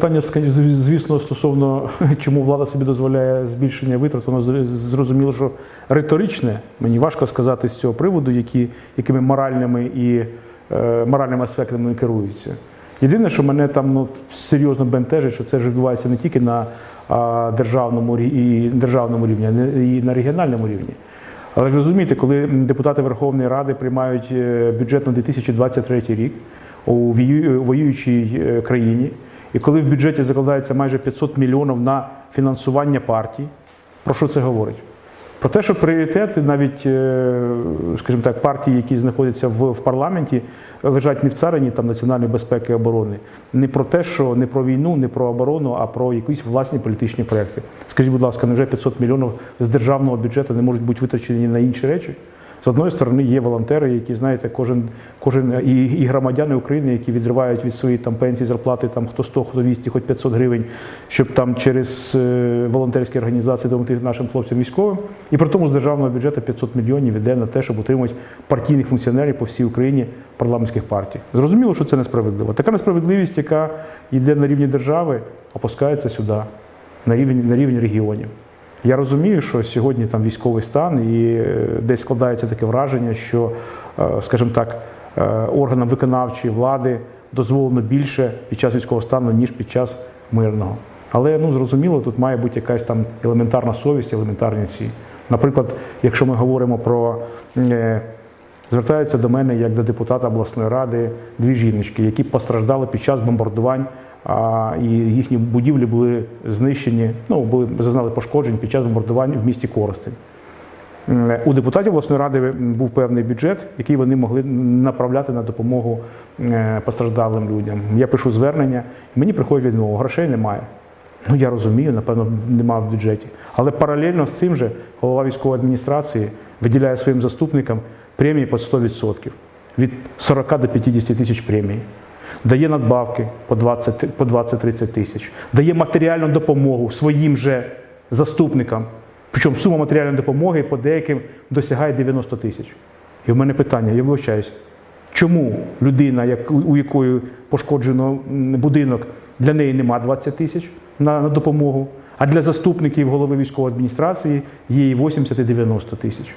питання, звісно, стосовно чому влада собі дозволяє збільшення витрат, воно зр- зрозуміло, що риторичне. Мені важко сказати з цього приводу, які, якими моральними і е, моральними аспектами керуються. Єдине, що мене там ну, серйозно бентежить, що це ж відбувається не тільки на а, державному, і, державному рівні, а і на регіональному рівні. Але ж розумієте, коли депутати Верховної Ради приймають е, бюджет на 2023 рік у воюючій е, країні, і коли в бюджеті закладається майже 500 мільйонів на фінансування партій, про що це говорить? Про те, що пріоритети навіть, е, скажімо так, партії, які знаходяться в, в парламенті, лежать не в царині там національної безпеки і оборони. Не про те, що не про війну, не про оборону, а про якісь власні політичні проекти. Скажіть, будь ласка, невже 500 мільйонів з державного бюджету не можуть бути витрачені на інші речі? З одної сторони є волонтери, які знаєте, кожен, кожен і, і громадяни України, які відривають від своєї там пенсії, зарплати там хто 100, хто 200, хоч 500 гривень, щоб там через е, волонтерські організації допомогти нашим хлопцям військовим. І при тому з державного бюджету 500 мільйонів йде на те, щоб утримувати партійних функціонерів по всій Україні парламентських партій. Зрозуміло, що це несправедливо. Така несправедливість, яка йде на рівні держави, опускається сюди, на рівень, на рівень регіонів. Я розумію, що сьогодні там військовий стан, і е, десь складається таке враження, що, е, скажімо так, е, органам виконавчої влади дозволено більше під час військового стану, ніж під час мирного. Але ну зрозуміло, тут має бути якась там елементарна совість, елементарні ці. Наприклад, якщо ми говоримо про звертаються до мене як до депутата обласної ради дві жіночки, які постраждали під час бомбардувань, і їхні будівлі були знищені, ну були зазнали пошкоджень під час бомбардувань в місті Коростень. У депутатів обласної ради був певний бюджет, який вони могли направляти на допомогу е, постраждалим людям. Я пишу звернення, і мені приходить відмова, грошей немає. Ну я розумію, напевно, немає в бюджеті. Але паралельно з цим же голова військової адміністрації виділяє своїм заступникам премії по 100%. Від 40 до 50 тисяч премій. Дає надбавки по 20 по 20-30 тисяч, дає матеріальну допомогу своїм же заступникам. Причому сума матеріальної допомоги по деяким досягає 90 тисяч. І в мене питання, я вибачаюсь, чому людина, у якої пошкоджено будинок, для неї нема 20 тисяч на, на допомогу, а для заступників голови військової адміністрації є і 80 і 90 тисяч.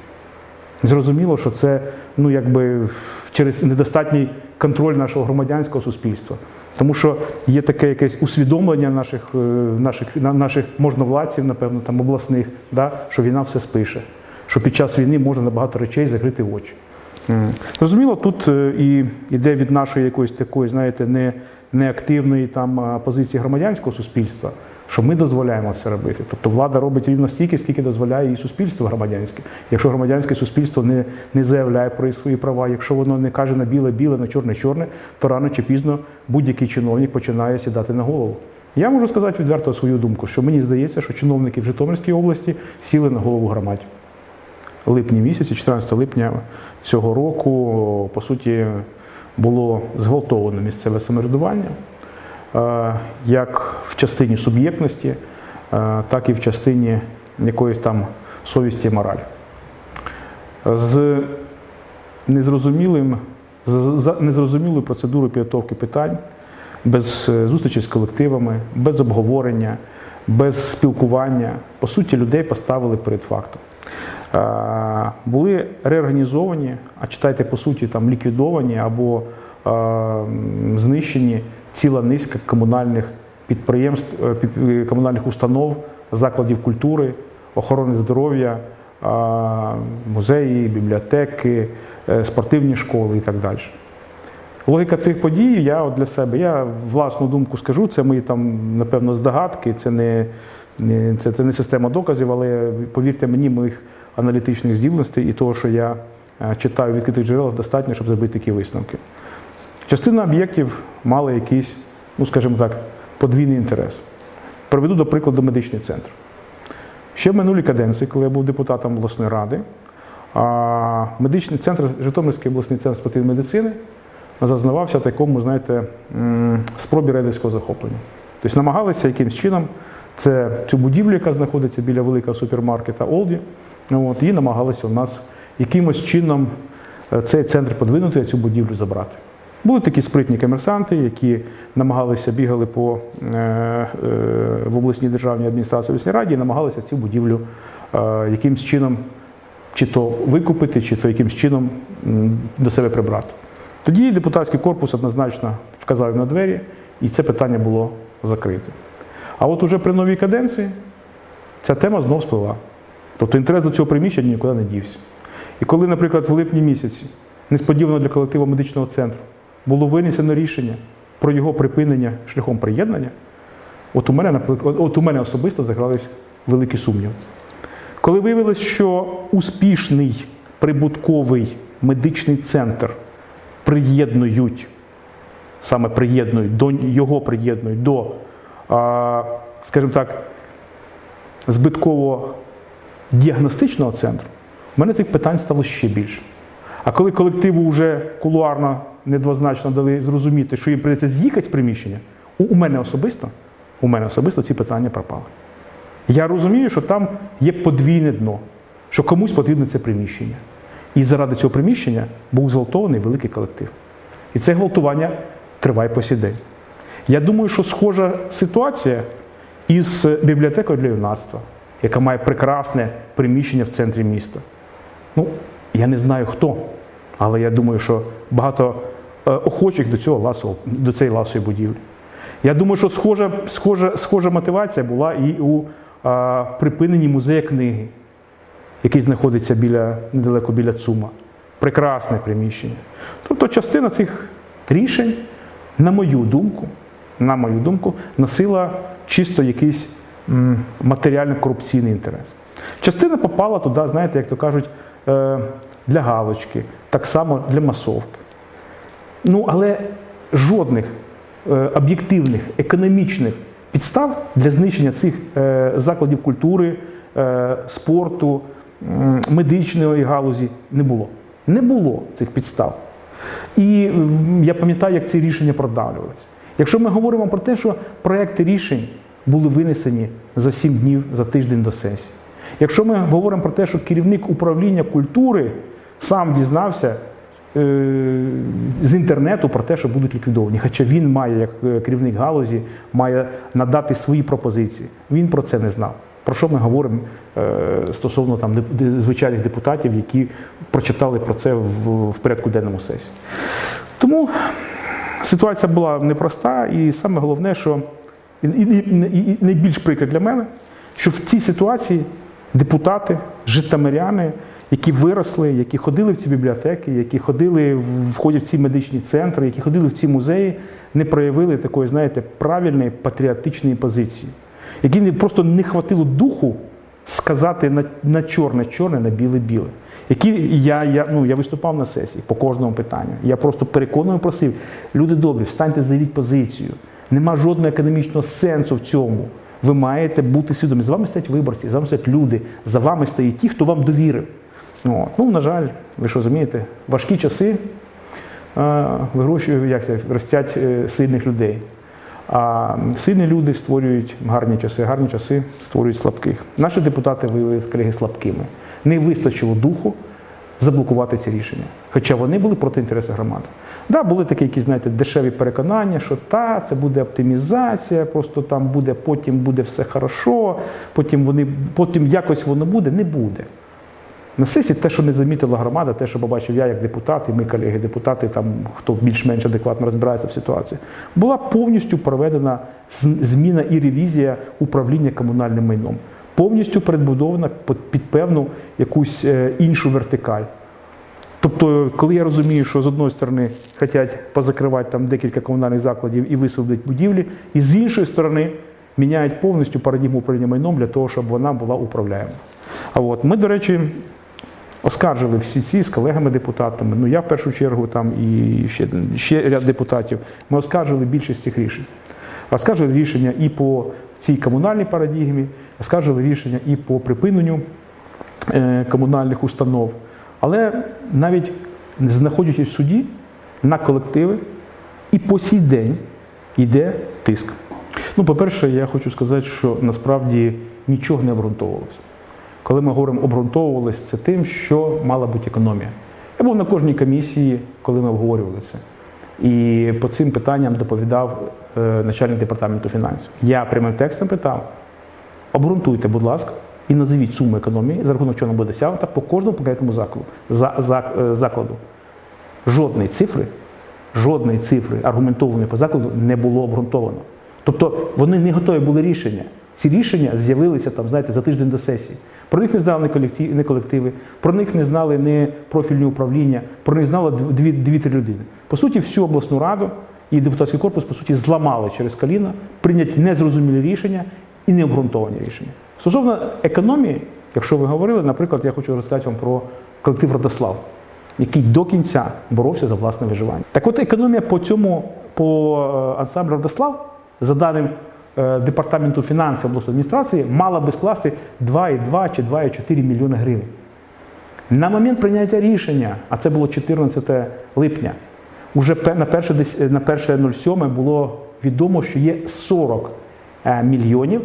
Зрозуміло, що це ну, якби через недостатній контроль нашого громадянського суспільства. Тому що є таке якесь усвідомлення наших, е, наших, на- наших можновладців, напевно, там обласних, да, що війна все спише, що під час війни можна на багато речей закрити очі. Зрозуміло, тут е, і йде від нашої якоїсь такої, знаєте, не, неактивної там позиції громадянського суспільства, що ми дозволяємо це робити. Тобто влада робить рівно стільки, скільки дозволяє і суспільство громадянське. Якщо громадянське суспільство не, не заявляє про свої права, якщо воно не каже на біле біле, на чорне чорне, то рано чи пізно будь-який чиновник починає сідати на голову. Я можу сказати відверто свою думку, що мені здається, що чиновники в Житомирській області сіли на голову громаді липні місяці, 14 липня цього року, по суті, було зґвалтовано місцеве самоврядування, як в частині суб'єктності, е, так і в частині якоїсь там совісті і моралі. З незрозумілим, з незрозумілою процедурою підготовки питань, без е, зустрічі з колективами, без обговорення, без спілкування, по суті, людей поставили перед фактом. Е, Були реорганізовані, а читайте, по суті, там ліквідовані або е, знищені ціла низка комунальних підприємств, е, е, комунальних установ, закладів культури, охорони здоров'я, музеї, бібліотеки, е, спортивні школи і так далі. Логіка цих подій, я от для себе, я власну думку скажу, це мої там, напевно, здогадки, це не, це, це не система доказів, але повірте мені, моїх аналітичних здібностей і того, що я читаю відкритих джерелах, достатньо, щоб зробити такі висновки. Частина об'єктів мала якийсь, ну скажімо так, подвійний інтерес. Приведу до прикладу медичний центр. Ще в минулій каденції, коли я був депутатом обласної ради, медичний центр, Житомирський обласний центр спортивної медицини зазнавався такому, знаєте, спробі рейдерського захоплення. Тобто намагалися якимось чином це, цю будівлю, яка знаходиться біля великого супермаркета Олді, її намагалися у нас якимось чином е, цей центр подвинути, а цю будівлю забрати. Були такі спритні комерсанти, які намагалися бігали по е, е, в обласній державній адміністрації обласній раді і намагалися цю будівлю е, якимсь чином чи то викупити, чи то якимсь чином до себе прибрати. Тоді депутатський корпус однозначно вказав на двері, і це питання було закрите. А от уже при новій каденції ця тема знов спливла. Тобто інтерес до цього приміщення нікуди не дівся. І коли, наприклад, в липні місяці несподівано для колективу медичного центру було винесено рішення про його припинення шляхом приєднання, от у мене, от у мене особисто загрались великі сумніви. Коли виявилось, що успішний прибутковий медичний центр приєднують, саме приєднують, до його приєднують до, скажімо так, збитково-діагностичного центру, в мене цих питань стало ще більше. А коли колективу вже кулуарно недвозначно дали зрозуміти, що їм прийдеться з'їхати з приміщення, у, мене особисто, у мене особисто ці питання пропали. Я розумію, що там є подвійне дно, що комусь потрібно це приміщення. І заради цього приміщення був зґвалтований великий колектив. І це гвалтування триває по сій день. Я думаю, що схожа ситуація із бібліотекою для юнацтва, яка має прекрасне приміщення в центрі міста. Ну, я не знаю хто, але я думаю, що багато охочих до цього ласового, до цієї ласової будівлі. Я думаю, що схожа, схожа, схожа мотивація була і у а, припиненні музею книги, який знаходиться біля, недалеко біля ЦУМа. Прекрасне приміщення. Тобто частина цих рішень, на мою думку, на мою думку, носила чисто якийсь матеріально-корупційний інтерес. Частина попала туди, знаєте, як то кажуть, е, для галочки, так само для масовки. Ну, але жодних е, об'єктивних економічних підстав для знищення цих е, закладів культури, е, спорту, медичної галузі не було. Не було цих підстав. І я пам'ятаю, як ці рішення продавлювалися. Якщо ми говоримо про те, що проекти рішень були винесені за 7 днів за тиждень до сесії. Якщо ми говоримо про те, що керівник управління культури сам дізнався з інтернету про те, що будуть ліквідовані, хоча він має, як е, керівник галузі, має надати свої пропозиції. Він про це не знав. Про що ми говоримо е, стосовно там звичайних депутатів, які прочитали про це в, порядку денному сесії. Тому ситуація була непроста, і саме головне, що і, і, і, найбільш прикре для мене, що в цій ситуації депутати, житомиряни, які виросли, які ходили в ці бібліотеки, які ходили входять в ці медичні центри, які ходили в ці музеї, не проявили такої, знаєте, правильної патріотичної позиції, не просто не хватило духу сказати на, на чорне, чорне, на біле, біле. Які я, я, ну, я виступав на сесії по кожному питанню. Я просто переконливо просив, люди добрі, встаньте, заявіть позицію. Нема жодного економічного сенсу в цьому. Ви маєте бути свідомі. За вами стоять виборці, за вами стоять люди, за вами стоять ті, хто вам довірив. От. Ну, на жаль, ви ж розумієте, важкі часи е, вигрушують, як це, ростять е, сильних людей. А сильні люди створюють гарні часи, гарні часи створюють слабких. Наші депутати виявилися колеги слабкими. Не вистачило духу заблокувати ці рішення. Хоча вони були проти інтересу громади. Да, були такі, якісь, знаєте, дешеві переконання, що та, це буде оптимізація, просто там буде, потім буде все хорошо, потім вони, потім якось воно буде, не буде. На сесії те, що не замітила громада, те, що побачив я як депутат, і ми колеги-депутати, там хто більш-менш адекватно розбирається в ситуації, була повністю проведена зміна і ревізія управління комунальним майном. Повністю передбудована під- певну якусь е, іншу вертикаль. Тобто, коли я розумію, що з одної сторони хочуть позакривати там декілька комунальних закладів і висадити будівлі, і з іншої сторони міняють повністю парадігму управління майном для того, щоб вона була управляєма. А от ми, до речі, оскаржили всі ці з колегами-депутатами. Ну я в першу чергу там і ще, ще ряд депутатів. Ми оскаржили більшість цих рішень. Оскаржили рішення і по цій комунальній парадігмі, оскаржили рішення і по припиненню е, комунальних установ. Але навіть знаходячись в суді на колективи, і по сій день йде тиск. Ну, по-перше, я хочу сказати, що насправді нічого не обґрунтовувалося. Коли ми говоримо обґрунтовувалося, це тим, що мала бути економія. Я був на кожній комісії, коли ми обговорювали це. І по цим питанням доповідав е, начальник департаменту фінансів. Я прямим текстом питав: обґрунтуйте, будь ласка, і назовіть суму економії, за рахунок чого вона буде досягнута по кожному конкретному закладу. За, за, е, закладу. Жодної цифри, жодної цифри аргументованої по закладу не було обґрунтовано. Тобто вони не готові були рішення. Ці рішення з'явилися там, знаєте, за тиждень до сесії. Про них не знали не колективи, про них не знали не профільні управління, про них дві- дві-три людини. По суті, всю обласну раду і депутатський корпус, по суті, зламали через коліна, прийняті незрозумілі рішення і необґрунтовані рішення. Стосовно економії, якщо ви говорили, наприклад, я хочу розказати вам про колектив Родослав, який до кінця боровся за власне виживання. Так от економія по цьому, по е, ансамблю Родослав, за даним департаменту фінансів обласної адміністрації, мала би скласти 2,2 чи 2,4 мільйони гривень. На момент прийняття рішення, а це було 14 липня, уже на 1 на 1.07 було відомо, що є 40 е, мільйонів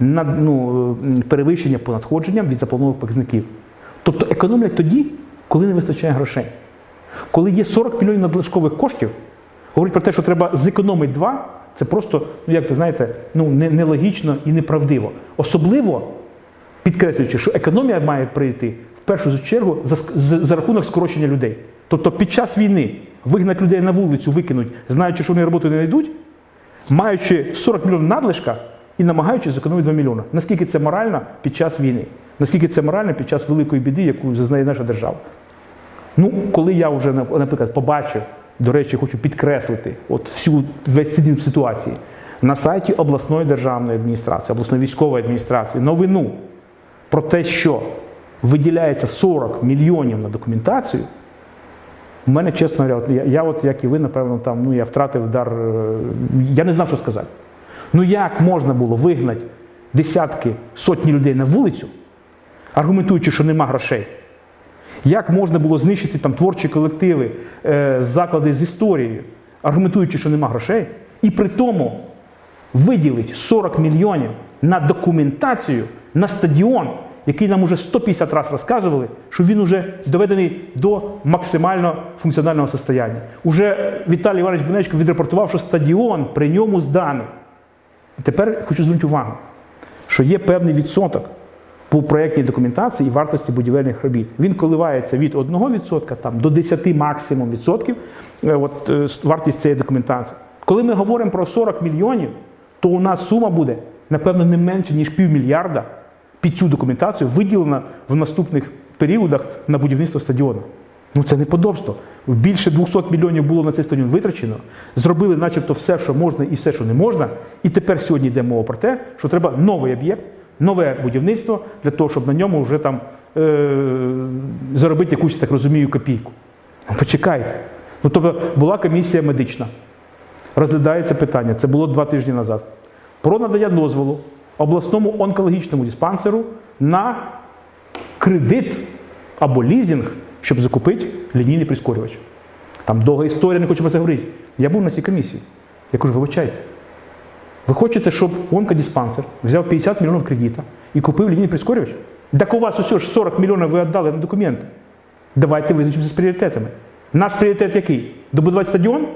на ну, е, перевищення по надходженням від запланованих показників. Тобто економлять тоді, коли не вистачає грошей. Коли є 40 мільйонів надлишкових коштів, говорить про те, що треба зекономити два, це просто, ну як ви знаєте, ну не- нелогічно і неправдиво. Особливо підкреслюючи, що економія має прийти в першу чергу за, ск- з- за рахунок скорочення людей. Тобто під час війни вигнати людей на вулицю, викинуть, знаючи, що вони роботу не знайдуть, маючи 40 мільйонів надлишка і намагаючись зекономити 2 мільйони. Наскільки це морально під час війни? Наскільки це морально під час великої біди, яку зазнає наша держава? Ну, коли я вже, наприклад, побачив, до речі, хочу підкреслити от всю весь цинізм ситуації на сайті обласної державної адміністрації, обласної військової адміністрації новину про те, що виділяється 40 мільйонів на документацію. У мене, чесно говоря, я, я от як і ви, напевно, там, ну, я втратив дар, е, я не знав, що сказати. Ну як можна було вигнати десятки, сотні людей на вулицю, аргументуючи, що нема грошей? Як можна було знищити там творчі колективи, е, заклади з історією, аргументуючи, що нема грошей, і при тому виділити 40 мільйонів на документацію на стадіон, який нам уже 150 разів розказували, що він уже доведений до максимально функціонального состояння. Уже Віталій Іванович Бенечко відрепортував, що стадіон при ньому зданий. Тепер хочу звернути увагу, що є певний відсоток по проєктній документації і вартості будівельних робіт. Він коливається від 1% там, до 10 максимум відсотків е, от, е, вартість цієї документації. Коли ми говоримо про 40 мільйонів, то у нас сума буде, напевно, не менше, ніж півмільярда під цю документацію виділена в наступних періодах на будівництво стадіону. Ну це неподобство. Більше 200 мільйонів було на цей стадіон витрачено. Зробили, начебто, все, що можна, і все, що не можна. І тепер сьогодні йде мова про те, що треба новий об'єкт, нове будівництво для того, щоб на ньому вже там е- заробити якусь, так розумію, копійку. Ну, почекайте. Ну, тобто була комісія медична. Розглядається питання, це було два тижні назад. Про надання дозволу обласному онкологічному диспансеру на кредит або лізинг, щоб закупити лінійний прискорювач. Там довга історія, не хочу про це говорити. Я був на цій комісії. Я кажу, вибачайте. Ви хочете, щоб онкодиспансер взяв 50 мільйонів кредита і купив лінійний прискорювач? Так у вас усе ж 40 мільйонів ви віддали на документи. Давайте визначимося з пріоритетами. Наш пріоритет який? Добудувати стадіон?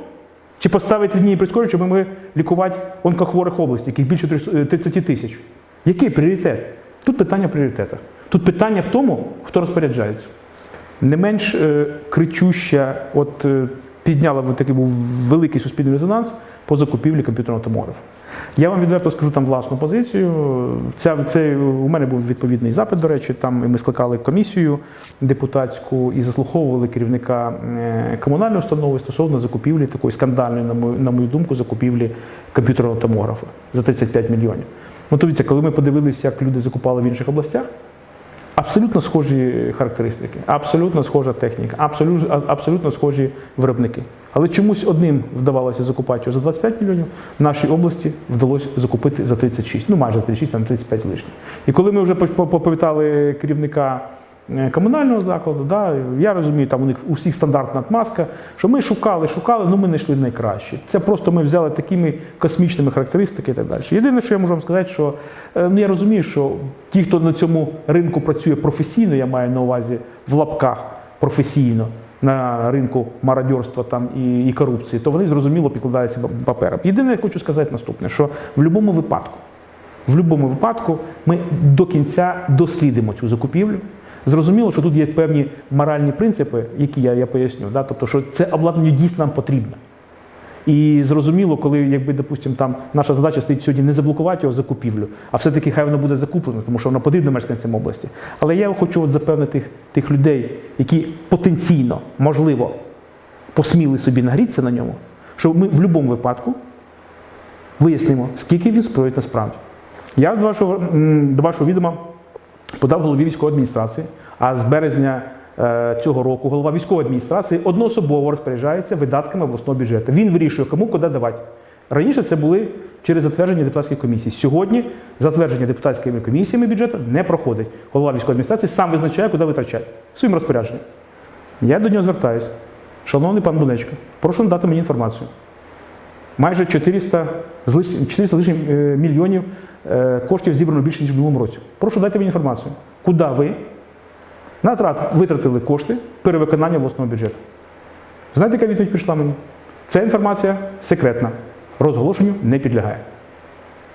Чи поставити лінійний прискорювач, щоб ми лікувати онкохворих області, яких більше 30 тисяч? Який пріоритет? Тут питання в пріоритетах. Тут питання в тому, хто розпоряджається. Не менш е, кричуща, от е, підняла такий був великий суспільний резонанс по закупівлі комп'ютерного томографа. Я вам відверто скажу там власну позицію. Це, це у мене був відповідний запит, до речі. Там ми скликали комісію депутатську і заслуховували керівника е, комунальної установи стосовно закупівлі такої скандальної, на мою, на мою думку, закупівлі комп'ютерного томографа за 35 мільйонів. Ну, дивіться, коли ми подивилися, як люди закупали в інших областях. Абсолютно схожі характеристики, абсолютно схожа техніка, абсолютно, абсолютно схожі виробники. Але чомусь одним вдавалося закупати за 25 мільйонів, в нашій області вдалося закупити за 36, ну майже за 36, там 35 з лишнім. І коли ми вже по- повітали керівника е, комунального закладу, да, я розумію, там у них у всіх стандартна отмазка, що ми шукали, шукали, ну ми не йшли найкраще. Це просто ми взяли такими космічними характеристиками і так далі. Єдине, що я можу вам сказати, що е, ну, я розумію, що ті, хто на цьому ринку працює професійно, я маю на увазі в лапках професійно, на ринку мародьорства там і, і корупції, то вони зрозуміло підкладаються паперам. Єдине, я хочу сказати наступне: що в будь-якому випадку, в будь-якому випадку ми до кінця дослідимо цю закупівлю. Зрозуміло, що тут є певні моральні принципи, які я, я поясню. Да? Тобто, що це обладнання дійсно нам потрібно. І зрозуміло, коли, якби, допустимо, там наша задача стоїть сьогодні не заблокувати його закупівлю, а все-таки хай воно буде закуплено, тому що воно потрібно мешканцям області. Але я хочу от запевнити тих, тих людей, які потенційно, можливо, посміли собі нагрітися на ньому, що ми в будь-якому випадку вияснимо, скільки він стоїть насправді. Я до вашого, до вашого відома подав голові військової адміністрації, а з березня цього року голова військової адміністрації одноособово розпоряджається видатками обласного бюджету. Він вирішує, кому куди давати. Раніше це були через затвердження депутатських комісій. Сьогодні затвердження депутатськими комісіями бюджету не проходить. Голова військової адміністрації сам визначає, куди витрачати своїм розпорядженням. Я до нього звертаюся. Шановний пан Донечко, прошу надати мені інформацію. Майже 400 з лиш- 400 з лишнім е, мільйонів е, коштів зібрано більше, ніж в минулому році. Прошу дайте мені інформацію, куди ви на трат витратили кошти перевиконання обласного бюджету. Знаєте, яка відповідь прийшла мені? Ця інформація секретна, розголошенню не підлягає.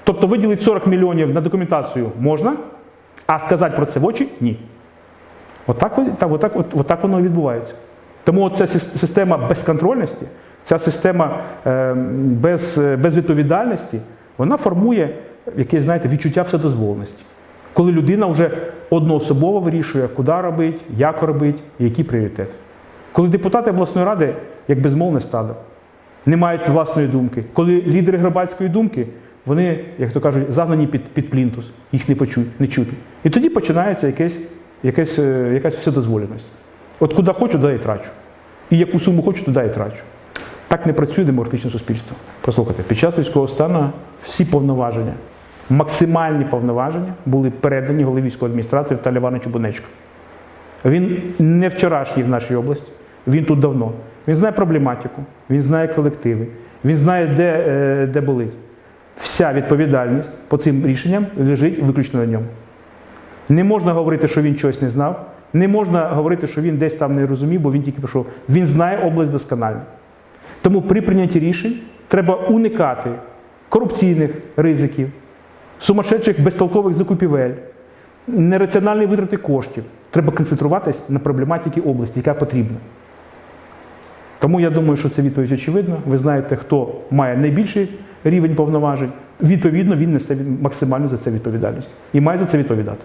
Тобто виділити 40 мільйонів на документацію можна, а сказати про це в очі ні. Отак, от- от, отак воно і відбувається. Тому ця система безконтрольності, ця система е, без, е, безвідповідальності, вона формує якесь, знаєте, відчуття вседозволеності. Коли людина вже одноособово вирішує, куди робити, як робити, які пріоритети. Коли депутати обласної ради, як безмовне стадо, не мають власної думки. Коли лідери громадської думки, вони, як то кажуть, загнані під, під плінтус, їх не почуть, не чути. І тоді починається якесь, якесь, е, якась вседозволеність. От куди хочу, туди і трачу. І яку суму хочу, туди і трачу. Так не працює демократичне суспільство. Послухайте, під час військового стану всі повноваження, максимальні повноваження були передані голові військової адміністрації Віталію Івановичу. Він не вчорашній в нашій області, він тут давно. Він знає проблематику, він знає колективи, він знає, де, е, де болить. Вся відповідальність по цим рішенням лежить виключно на ньому. Не можна говорити, що він щось не знав, не можна говорити, що він десь там не розумів, бо він тільки прийшов. Він знає область досконально. Тому при прийнятті рішень треба уникати корупційних ризиків, сумасшедших безтолкових закупівель, нераціональні витрати коштів. Треба концентруватись на проблематиці області, яка потрібна. Тому я думаю, що це відповідь очевидна. Ви знаєте, хто має найбільший рівень повноважень. Відповідно, він несе максимальну за це відповідальність і має за це відповідати.